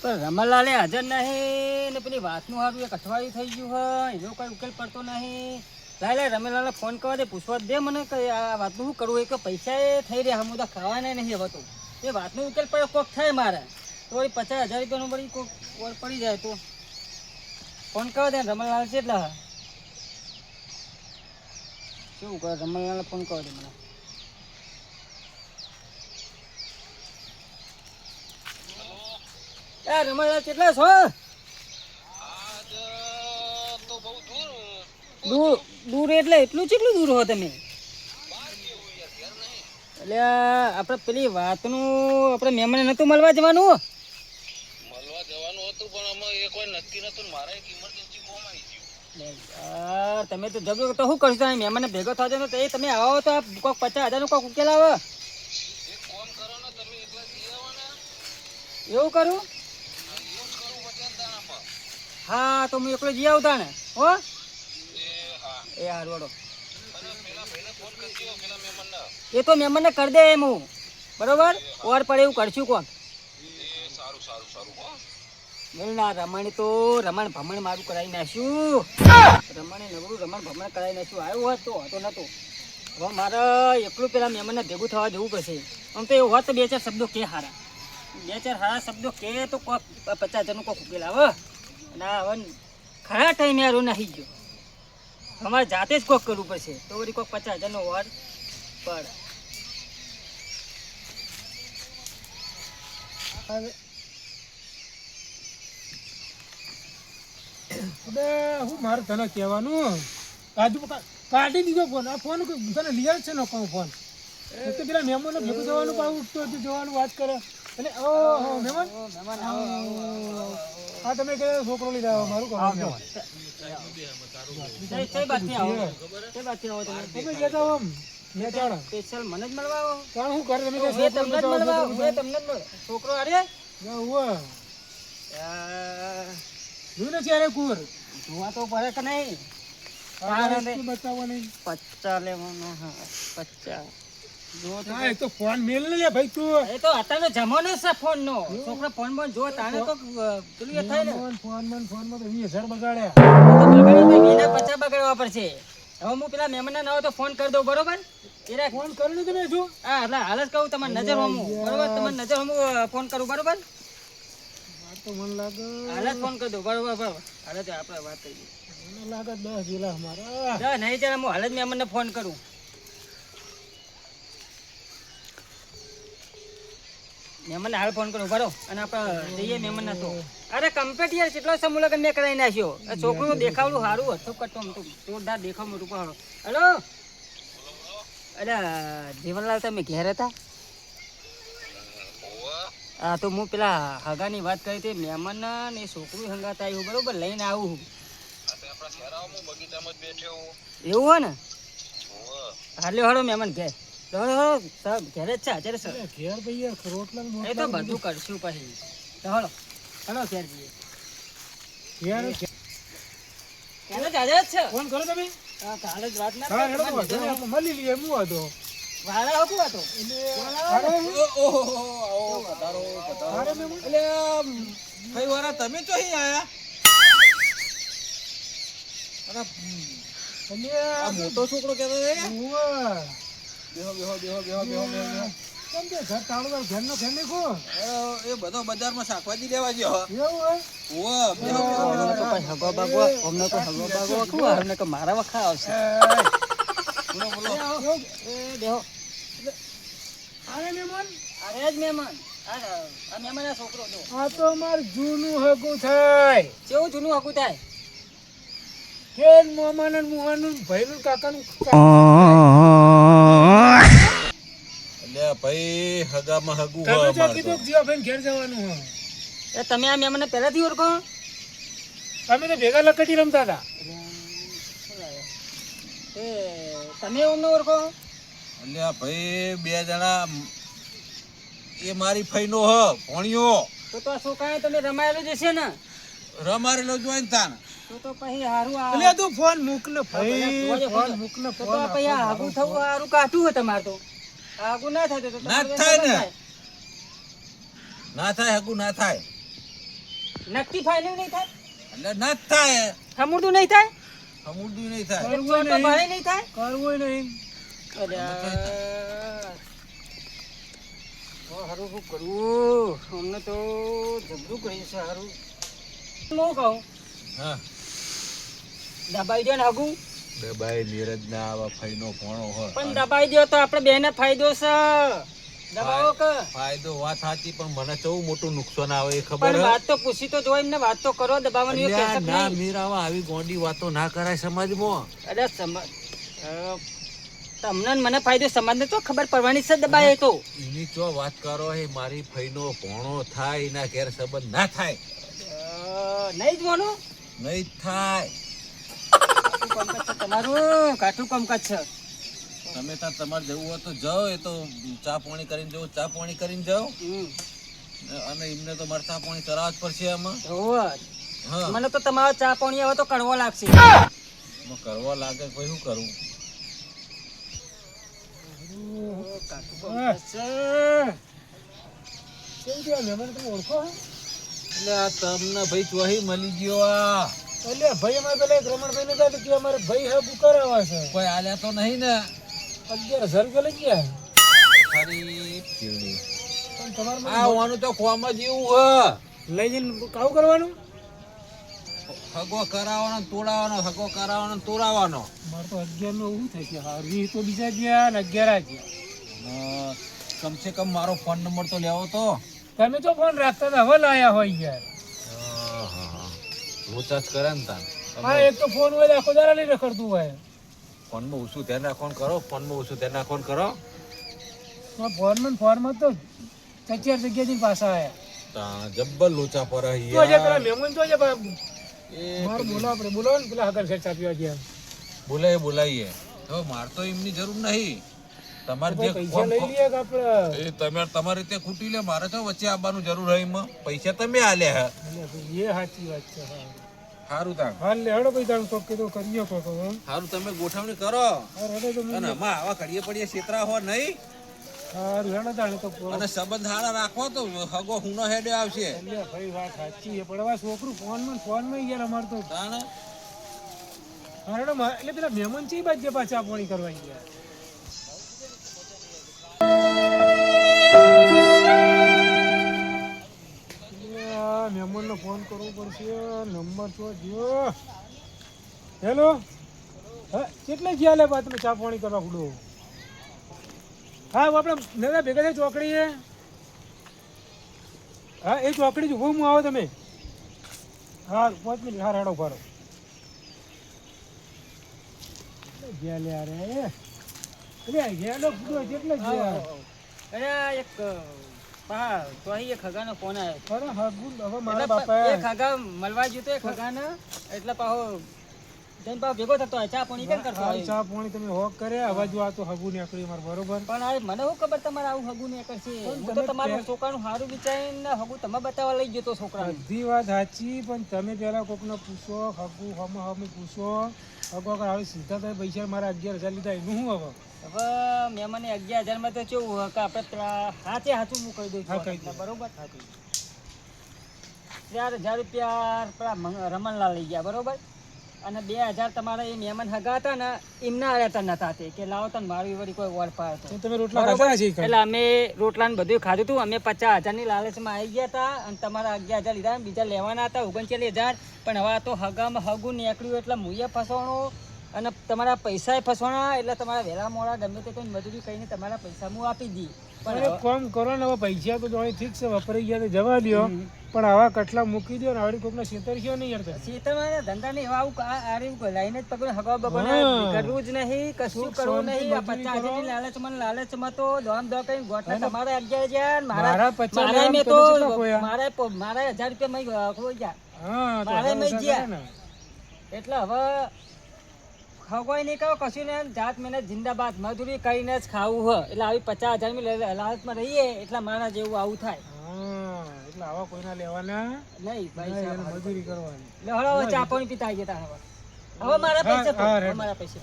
પણ રમણલાલે હાજર નહીં ને પેલી વાતનું સારું એક અઠવાડિયું થઈ ગયું હોય, એનો કોઈ ઉકેલ પડતો નહીં. લાય લાય રમેલાલે ફોન કરવા દે, પૂછવા દે મને કે આ વાતનું શું કરવું? એ કે પૈસા એ થઈ રહ્યા હમ તો ખાવાના નહીં હવે તો. એ વાતનો ઉકેલ પડે કોક થાય મારે. તો એ પચાસ હજાર રૂપિયાનું વળી કોક ઓર પડી જાય તો. ફોન કરવા દે રમણલાલ કેટલા શું કરે રમણલાલે ફોન કરવા દે મને? એ રમણલાલ કેટલા છો? દૂર. દૂર એટલે એટલું કેટલું દૂર હો તમે? એટલે આપણે પેલી વાતનું આપણે મહેમાને નતું મળવા જવાનું? મળવા જવાનું હતું પણ અમે એ કોઈ નક્કી નતું મારે એક ઇમરજન્સી કોમ આવી ગયું. યાર તમે તો જગ્યો તો શું કરશો? તમે મહેમાને ભેગો થજો ને તો એ તમે આવો તો આ કોઈક પચાસ હજારનું કોઈક ઉકેલ આવો. એવું કરું એવું જ કરું પચાસ દાણામાં હા તો હું એકલો જઈ આવતા ને. હો? એ વાળો હાર મહેમાનને એ તો મહેમાનને કરી દે એમ હું. બરોબર? ઓર પડે એવું કરશું કોણ? એ સારું સારું સારું હો. ના રમણ તો રમણ ભમણ મારું કરાવી નાખ્યું. રમણે નબળું રમણ ભમણ કરાવી નાખ્યું. આવ્યું હોત તો હતો નતો. હવે મારે એકલું પેલા મહેમાનને ભેગું થવા જવું પડશે. આમ તો એવું હોત બે ચાર શબ્દો કે હારા. બે ચાર હારા શબ્દો કે તો કોક પચાસ હજારનું કોક ઉકેલ આવે. અને આ હવે ખરા ટાઈમે યાર નાહી ગયો. અમારે જાતે જ કોક કરવું પડશે. તો વળી કોક પચાસ હજારનો વાર પડે અબે હું મારે તને કહેવાનું? કાજુ કાઢી દીધો ફોન. આ ફોન તને લીધા છે નો કહું ફોન? તો પેલા મહેમાનો ભેગું જવાનું પાછું ઉઠતું હતું જવાનું વાત કરે. એટલે ઓ મહેમાન મહેમાન. હા તમે કે છોકરો લીધા આવો મારું કામ છે કઈ- કઈ આવો? કઈ બાજુથી આવો તમે? તમે કહેતા હો મેં ચાલો સ્પેશિયલ મને જ મળવા આવો? કારણ શું કરે તમે કે છોકરો તમને જ મળવા હું તમને જ છોકરો અરે? ને ત્યારે કુર જોવા તો પડે કે નહીં? હા, વસ્તુ નહીં. પચ્ચા લેવાનો હા પચ્ચા હા એ તો ફોન મેલ ને લે ભાઈ તું. એ તો અત્યારનો જમાનો છે ફોન નો છોકરા ફોન જો તાણે તો પેલું એ થાય ને. ફોન ફોનમાં ફોનમાં તો વીસ હજાર બગાડ્યા. તો બગાડે તો એના પચ્ચા બગાડવા પડશે. હવે હું પેલા મહેમાનને ના તો ફોન કરી દઉં બરોબર? એરા ફોન કરીને તમે શું હા એટલે હાલ જ કહું તમારે નજર હોમું. બરોબર? તમારે નજર હોમું ફોન કરું બરોબર? તો મને લાગે. હાલ જ ફોન કરી દઉં બરોબર બરોબર. હાલ જ આપણે વાત કરીએ. મને લાગે દસ જિલ્લા મારા ના નહીં ત્યારે હું હાલ જ મહેમાનને ફોન કરું. મહેમાનને હાલ ફોન કરો બરો અને આપણે જઈએ મહેમાનને તો. અરે કમ્પેટ યાર કેટલો સમૂહ લગન મેં કરાવી નાખ્યો. છોકરું દેખાવડું સારું હતું કટો જોરદાર દેખાવ મોટું પહાડો હલો? અરે જીવનલાલ તમે ઘેર હતા? હા તો હું પેલા હગાની વાત કરી હતી મહેમાન ને છોકરું હંગાત આવ્યું બરોબર? લઈને આવું એવું હોય ને? હાલ્યો હાલો હળો મહેમાન ઘેર. ઘેર જ છે અત્યારે સર ઘેર ભાઈ યાર રોટલા એ તો બધું કરશું પછી. તો હળો હળો ઘેર જઈએ. ઘેર ઘેર જ હાજર છે. ફોન કરો તમે. કાલે જ વાત ના તો મળી લઈએ હું હતો તમે અહીં આયા? અરે તમે આ મોટો છોકરો કેતો. બેહો બેહો બેહો બેહો બેહો. કેમ કે ઘર તાળું ઘરનો ઘર નહીં ખો એ બધો બજારમાં શાકભાજી લેવા ગયો એવું હોય? ઓવે, બેહો બેહો તો કોઈ હગો બાગો અમને કોઈ હગો બાગો ખબર અમને કોઈ મારા વખા આવશે. બોલો બોલો. એ દેહો અરે મહેમાન અરે જ મહેમાન આ મહેમાન આ છોકરો હા આ તો અમાર જૂનું હગું થાય. કેવું જૂનું હકું થાય? કેન મોમાનું મુહાનું ભાઈનું કાકાનું એટલે ભાઈ હગામાં હગુ તમે હોય જો અમારે કીધું તો. કે ઘેર જવાનું હોય. એ તમે આ મહેમાનને પહેલાથી ઓળખો? તમે તો ભેગા લકડી રમતા હતા. એ તમે અમને ઓળખો? એટલે આ ભાઈ બે જણા એ મારી ફઈનો હ ભણ્યો. તો તો શું કાંઈ તમે રમાયેલો જ હશે ને? રમારેલો જોઈને તાન તો તો પછી હારું આ એટલે તું ફોન મૂક ને ભાઈ ફોન દે, મૂક તો તો ફોન પછી થવું હારું કાઠું હોય તમારે તો. આ ના થાય તો ના થાય ને. ના થાય હગું ના થાય. નક્કી ફાઇનલ નહીં થાય? એટલે ના થાય. સમુદ્ર નહીં થાય? સમુદ્રી નહીં થાય. કરવું નહીં. નહીં થાય? કરવું નહીં. અલ્યા. ઓ હારું શું કરવું? અમને તો જબરું છે હારું. હું કહું? હા. દબાઈ દો ને હગુ દબાઈ નીરજ ના આવા ફઈનો ભોણો હોય પણ દબાઈ દો તો આપણે બેને ફાયદો છે. દબાવો કે? ફાયદો વાત સાચી પણ મને ચૌ મોટું નુકસાન આવે એ ખબર પણ વાત તો પૂછી તો જોઈ ને વાત તો કરો દબાવવાની કે અલ્યા, ના. મીરાવા આવી ગોંડી વાતો ના કરાય સમાજમાં. અરે સમાજ તમને મને ફાયદો સમાજને તો ખબર પડવાની છે દબાય તો. એની જો વાત કરો હે મારી ફઈનો ભોણો થાય એના ઘેર સંબંધ ના થાય? નહીં જ મોનું નહીં થાય. કામકાજ છે તમારું કાઠું કામકાજ છે. તમે ત્યાં તમારે જવું હોય તો જાઓ એ તો ચા પાણી કરીને જવું ચા પાણી કરીને જાઓ. અને એમને તો મારે ચા પાણી કરાવવા જ પડશે આમાં. મને તો તમારો ચા પાણી હવે તો કડવો લાગશે. કરવા લાગે કોઈ શું કરવું ઓળખો? એટલે આ તમને ભાઈ ચોહી મળી ગયો આ. અલ્યા ભાઈ અમારે પેલા એક રમણભાઈ ને તો કે અમારે ભાઈ હે બુકારાવા છે. કોઈ આલ્યા તો નહીં ને. અગિયાર હજાર રૂપિયા લઈ ગયા. ખરી પીવડી. પણ તમારે આવવાનું તો કોમ જ એવું હ. લઈ જઈને કાવ કરવાનું? હગો કરાવવાનો તોડાવવાનો હગો કરાવવાનો તોડાવવાનો. મારે તો અગિયાર નો એવું થાય કે હારી તો બીજા ગયા ને અગિયાર આ ગયા. કમસે કમ મારો ફોન નંબર તો લેવો તો. તમે તો ફોન રાખતા હતા હવે લાયા હોય યાર. લોચા કરે ને તાન. હા એક તો ફોન હોય તો આખો દાડા લઈને રખડતું હોય. ફોનમાં ઓછું ધ્યાન રાખવાનું કરો ફોનમાં ઓછું ધ્યાન રાખવાનું કરો. ફોનમાં ફોનમાં તો ચચિયાર જગ્યાથી પાછા આયા. તાણ જબ્બર લોચા પર તો જે પેલા મહેમાન તો જે મારે બોલો આપણે બોલો ને પેલા ઘેર ચા પીવા ગયા. બોલાય બોલાઈએ. તો માર તો એમની જરૂર નહીં. તમારે જે પૈસા લઈ લઈએ કે આપણે. એ તમે તમારી રીતે ખૂટી લે મારે તો વચ્ચે આવવાનું જરૂર હોય એમાં. પૈસા તમે આલ્યા હે. એ સાચી વાત છે સારું તાણ. હાલ લે હડો ભાઈ તાણ કોક કીધું કરીએ કોક સારું તમે ગોઠવણી કરો. અને આમાં આવા ઘડીએ પડીએ છેતરા હો નહીં. તો. અને સંબંધ હારા રાખવો તો હગો હુનો હેડે આવશે. ભાઈ વાત સાચી છે પણ છોકરું ફોનમાં ને ફોનમાં યાર અમારે તો તાણ? મા- એટલે પેલા મહેમાન છે બાદ પાછા પાણી કરવા ગયા મહેમાનને ફોન કરવો પડશે. નંબર તો જો. હેલો? હા, કેટલે ગયા લે તમે ચા પાણી કરવા ગુડો હા આપણે દાદા ભેગા ચોકડી છે હા, એ ચોકડી જ હું આવો તમે. હા, પાંચ મિનિટ, હા, રાડો ફારો ગયા લે અરે ગયા અરે એક પા તો અહીં એક ખગાનો ફોન આવ્યો. અરે હા ગુડ હવે મારા બાપા એ ખગા મળવા ગયો તો એ ખગાને એટલે પાહો જઈને પાહો ભેગો થતો હોય ચા પાણી કેમ કરતો હોય? ચા પાણી તમે હોક કરે હવે જો આ તો હગુ નીકળી મારે બરોબર? પણ આ મને શું ખબર તમારે આવું હગુ ને કરશે હું તો તમારું છોકરાનું સારું વિચારીને હગુ તમે બતાવવા લઈ ગયો તો છોકરાને. બધી વાત સાચી પણ તમે પેલા કોકને પૂછો હગુ હમ હમ પૂછો. હગુ હવે સીધા તમે પૈસા મારા અગિયાર હજાર લીધા એનું શું હવે? હવે મેં મને અગિયાર હજારમાં તો કેવું કે આપણે પેલા હાથે હાથું હું કહી દઉં છું. બરોબર? ચાર હજાર રૂપિયા પેલા રમણલાલ લઈ ગયા બરોબર? અને બે હજાર તમારા એ મહેમાન હગા હતા ને એમના રહેતા હતા નતા તે કે લાવો તને મારું વળી કોઈ તો. તમે રોટલા ખાધા છે એટલે અમે રોટલા ને બધું ખાધું હતું અમે પચાસ હજારની લાલચમાં આવી ગયા હતા અને તમારા અગિયાર હજાર લીધા બીજા લેવાના હતા ઓગણચાલીસ હજાર. પણ હવે આ તો હગામાં હગું નીકળ્યું એટલે મુએ ફસવાનો અને તમારા પૈસા ફસવાના એટલે તમારા વહેલા મોડા ગમે તે કોઈ મજૂરી કહીને તમારા પૈસા હું આપી દી. પણ એક કોમ કરો ને હવે પૈસા તો જોઈ ઠીક છે વપરાઈ ગયા તો જવા દ્યો. પણ આવા કટલા મૂકી દો ને આવડી કોકને છેતર ગયો નહીં યાર. ખેતરમાં ધંધા ને એવા આવું આ રહ્યું લાઈને જ પકડો હગવા બગોને કરવું જ નહીં કશું કરવું નહીં આ પચાસ. હજારની લાલચમાં લાલચ લાલચમાં તો દોમ દો કઈ ગોઠના તમારે અગિયાર હજાર મારા મારા પચાસ મેં તો મારા મારા હજાર રૂપિયા મેં ખોઈ ગયા. હા મારે મેં ગયા. એટલે હવે ખવાય નહીં કહો કશું ને જાત મહેનત જિંદાબાદ. મજૂરી કરીને જ ખાવું હોય એટલે આવી પચાસ હજારની હાલતમાં રહીએ એટલે મારા જેવું આવું થાય. એટલે આવા કોઈના લેવાના? નહીં ભાઈ મજૂરી કરવાની. એટલે હવે ચા પાણી પીતા આવી તાર હવે હવે મારા પૈસા. મારા પૈસા